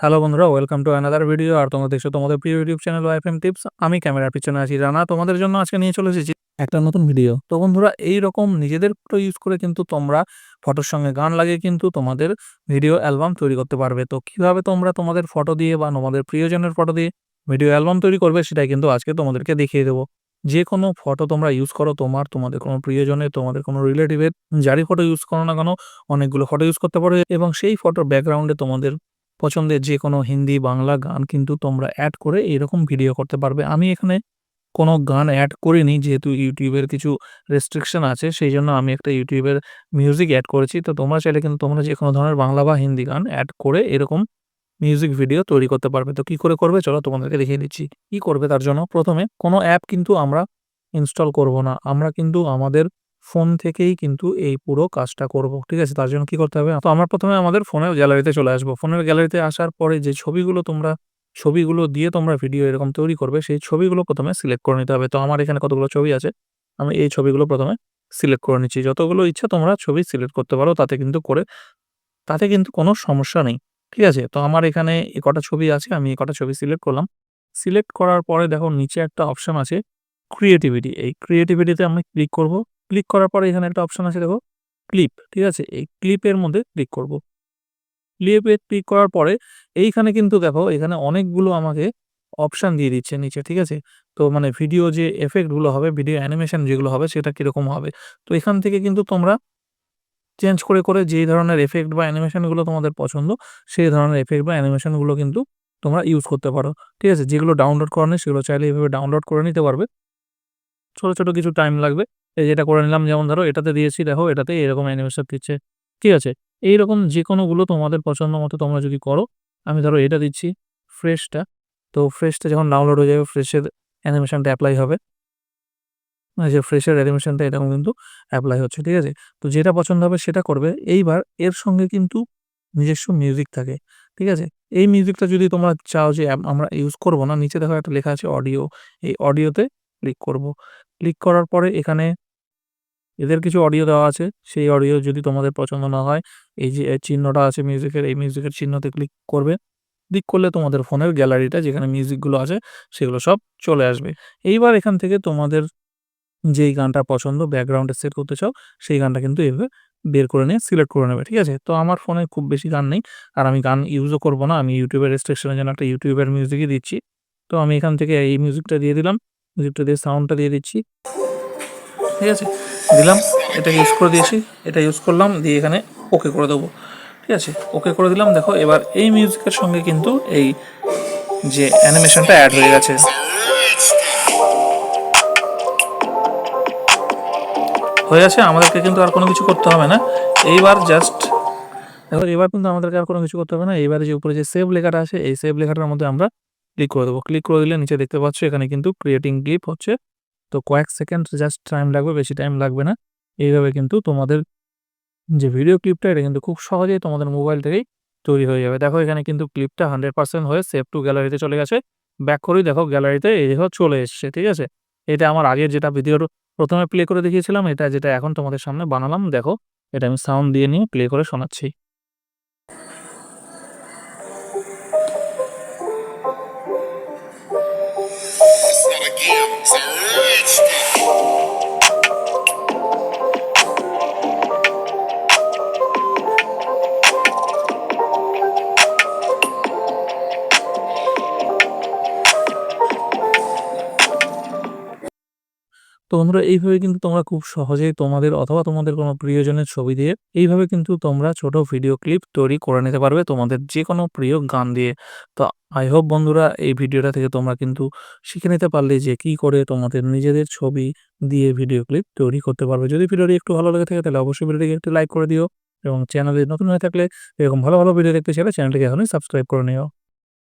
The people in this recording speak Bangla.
হ্যালো বন্ধুরা ওয়েলকাম টু অ্যানাদার ভিডিও আর তোমরা দেখছ তোমাদের প্রিয় ইউটিউব চ্যানেল ওয়াইফএম টিপস আমি ক্যামেরার পিছনে আছি রানা, তোমাদের জন্য আজকে নিয়ে চলে এসেছি একটা নতুন ভিডিও তো বন্ধুরা এই রকম নিজেদের ফটো ইউজ করে কিন্তু তোমরা ফটোর সঙ্গে গান লাগিয়ে কিন্তু তোমাদের ভিডিও অ্যালবাম তৈরি করতে পারবে। তো কীভাবে তোমরা তোমাদের ফটো দিয়ে বা তোমাদের প্রিয়জনের ফটো দিয়ে ভিডিও অ্যালবাম তৈরি করবে, সেটাই কিন্তু আজকে তোমাদেরকে দেখিয়ে দেবো। যে কোনো ফটো তোমরা ইউজ করো, তোমার, তোমাদের কোনো প্রিয়জনের, তোমাদের কোনো রিলেটিভের যারই ফটো ইউজ করো না কেন, অনেকগুলো ফটো ইউজ করতে পারো। এবং সেই ফটোর ব্যাকগ্রাউন্ডে তোমাদের পছন্দের যে কোনো হিন্দি, বাংলা গান কিন্তু তোমরা অ্যাড করে এরকম ভিডিও করতে পারবে। আমি এখানে কোনো গান অ্যাড করিনি, যেহেতু ইউটিউবের কিছু রেস্ট্রিকশন আছে সেই জন্য আমি একটা ইউটিউবের মিউজিক অ্যাড করেছি। তো তোমরা চাইলে কিন্তু তোমরা যে কোনো ধরনের বাংলা বা হিন্দি গান অ্যাড করে এরকম মিউজিক ভিডিও তৈরি করতে পারবে। তো কি করে করবে? চলো তোমাদেরকে দেখিয়ে দিচ্ছি। কি করবে তার জন্য? প্রথমে কোনো অ্যাপ কিন্তু আমরা ইনস্টল করব না। আমরা কিন্তু আমাদের ফোন থেকেই কিন্তু এই পুরো কাজটা করব, ঠিক আছে? তার জন্য কি করতে হবে? তো আমরা প্রথমে আমাদের ফোনের গ্যালারিতে চলে আসব। ফোনের গ্যালারিতে আসার পরে যে ছবিগুলো তোমরা, ছবিগুলো দিয়ে তোমরা ভিডিও এরকম তৈরি করবে, সেই ছবিগুলো প্রথমে সিলেক্ট করে নিতে হবে। তো আমার এখানে কতগুলো ছবি আছে? আমি এই ছবিগুলো প্রথমে সিলেক্ট করে নিচ্ছি। যতগুলো ইচ্ছা তোমরা ছবি সিলেক্ট করতে পারো, তাতে কিন্তু করে, তাতে কিন্তু কোনো সমস্যা নেই, ঠিক আছে? তো আমার এখানে এ কটা ছবি আছে, আমি এ কটা ছবি সিলেক্ট করলাম। সিলেক্ট করার পরে দেখো, নিচে একটা অপশন আছে, ক্রিয়েটিভিটি। এই ক্রিয়েটিভিটিতে আমি ক্লিক করব। ক্লিক করার পরে এখানে একটা অপশন আছে, দেখো ক্লিপ ঠিক আছে? এই ক্লিপের মধ্যে ক্লিক করব। ক্লিপে ক্লিক করার পরে এইখানে কিন্তু দেখো, এখানে অনেকগুলো আমাকে অপশান দিয়ে দিচ্ছে নিচে, ঠিক আছে? তো মানে ভিডিও যে এফেক্টগুলো হবে ভিডিও অ্যানিমেশন যেগুলো হবে, সেটা কীরকম হবে? তো এখান থেকে কিন্তু তোমরা চেঞ্জ করে করে যেই ধরনের এফেক্ট বা অ্যানিমেশনগুলো তোমাদের পছন্দ, সেই ধরনের এফেক্ট বা অ্যানিমেশনগুলো কিন্তু তোমরা ইউজ করতে পারো, ঠিক আছে? যেগুলো ডাউনলোড করানো সেগুলো চাইলে এইভাবে ডাউনলোড করে নিতে পারবে। ছোটো ছোটো কিছু টাইম লাগবে। এই যেটা করে নিলাম, যেমন ধরো এটাতে দিয়েছি, দেখো এটাতে এরকম অ্যানিমেশন দিচ্ছে। ঠিক আছে? এইরকম যে কোনোগুলো তোমাদের পছন্দ মতো তোমরা যদি করো, আমি ধরো এটা দিচ্ছি ফ্রেশটা তো ফ্রেশটা যখন ডাউনলোড হয়ে যাবে ফ্রেশের অ্যানিমেশনটা অ্যাপ্লাই হবে। যে ফ্রেশের অ্যানিমেশনটা এরকম কিন্তু অ্যাপ্লাই হচ্ছে, ঠিক আছে? তো যেটা পছন্দ হবে সেটা করবে। এইবার এর সঙ্গে কিন্তু নিজস্ব মিউজিক থাকে, ঠিক আছে? এই মিউজিকটা যদি তোমরা চাও যে আমরা ইউজ করব না, নিচে দেখো একটা লেখা আছে অডিও এই অডিওতে ক্লিক করব। ক্লিক করার পরে এখানে এদের কিছু অডিও দেওয়া আছে। সেই অডিও যদি তোমাদের পছন্দ না হয়, এই যে চিহ্নটা আছে মিউজিকের এই মিউজিকের চিহ্নতে ক্লিক করবে। ক্লিক করলে তোমাদের ফোনের গ্যালারিটা যেখানে মিউজিকগুলো আছে, সেগুলো সব চলে আসবে। এইবার এখান থেকে তোমাদের যেই গানটা পছন্দ ব্যাকগ্রাউন্ডে সেট করতে চাও, সেই গানটা কিন্তু এভাবে বের করে নিয়ে সিলেক্ট করে নেবে, ঠিক আছে? তো আমার ফোনে খুব বেশি গান নেই, আর আমি গান ইউজও করব না, আমি ইউটিউবের রেস্ট্রিকশনের জন্য একটা ইউটিউবের মিউজিকই দিচ্ছি। তো আমি এখান থেকে এই মিউজিকটা দিয়ে দিলাম মিউজিকটা দিয়ে সাউন্ডটা দিয়ে দিচ্ছি। ঠিক আছে? দিলাম এটা ইউজ করে দিয়েছি, এটা ইউজ করলাম, দিয়ে এখানে ওকে করে দেবো। ঠিক আছে? ওকে করে দিলাম, দেখো, এবার এই মিউজিকের সঙ্গে কিন্তু এই যে অ্যানিমেশনটা অ্যাড হয়ে গেছে। হয়ে আছে আমাদেরকে কিন্তু আর কোনো কিছু করতে হবে না। এইবার জাস্ট দেখো এবার কিন্তু আমাদেরকে আর কোনো কিছু করতে হবে না। এবারে যে উপরে যে সেভ লেখাটা আছে, এই সেভ লেখাটার মধ্যে আমরা ক্লিক করে দেবো। ক্লিক করে দিলে নিচে দেখতে পাচ্ছ, এখানে কিন্তু ক্রিয়েটিং ক্লিপ হচ্ছে। তো কয়েক সেকেন্ড জাস্ট টাইম লাগবে, বেশি টাইম লাগবে না। এইভাবে কিন্তু তোমাদের যে ভিডিও ক্লিপটা এটা কিন্তু খুব সহজেই তোমাদের মোবাইল থেকেই তৈরি হয়ে যাবে। দেখো এখানে কিন্তু ক্লিপটা হান্ড্রেড পার্সেন্ট হয়ে সেভ টু গ্যালারিতে চলে গেছে। ব্যাক করেই দেখো গ্যালারিতে এই দেখো চলে এসছে, ঠিক আছে? এটা আমার আগের যেটা ভিডিওর প্রথমে প্লে করে দেখিয়েছিলাম, এটা যেটা এখন তোমাদের সামনে বানালাম, দেখো। এটা আমি সাউন্ড দিয়ে নিয়ে প্লে করে শোনাচ্ছি। I'm the rich. তো বন্ধুরা এইভাবে কিন্তু তোমরা খুব সহজেই তোমাদের অথবা তোমাদের কোনো প্রিয়জনের ছবি দিয়ে এইভাবে কিন্তু তোমরা ছোট ভিডিও ক্লিপ তৈরি করে নিতে পারবে তোমাদের যে কোনো প্রিয় গান দিয়ে। তো আই হোপ বন্ধুরা এই ভিডিওটা থেকে তোমরা কিন্তু শিখে নিতে পারলে যে কি করে তোমাদের নিজেদের ছবি দিয়ে ভিডিও ক্লিপ তৈরি করতে পারবে। যদি ভিডিওটি একটু ভালো লেগে থাকে তাহলে অবশ্যই ভিডিওটিকে একটু লাইক করে দিও এবং চ্যানেলে নতুন হয়ে থাকলে এরকম ভালো ভালো ভিডিও দেখতে চাইলে চ্যানেলটিকে এখনই সাবস্ক্রাইব করে নিও।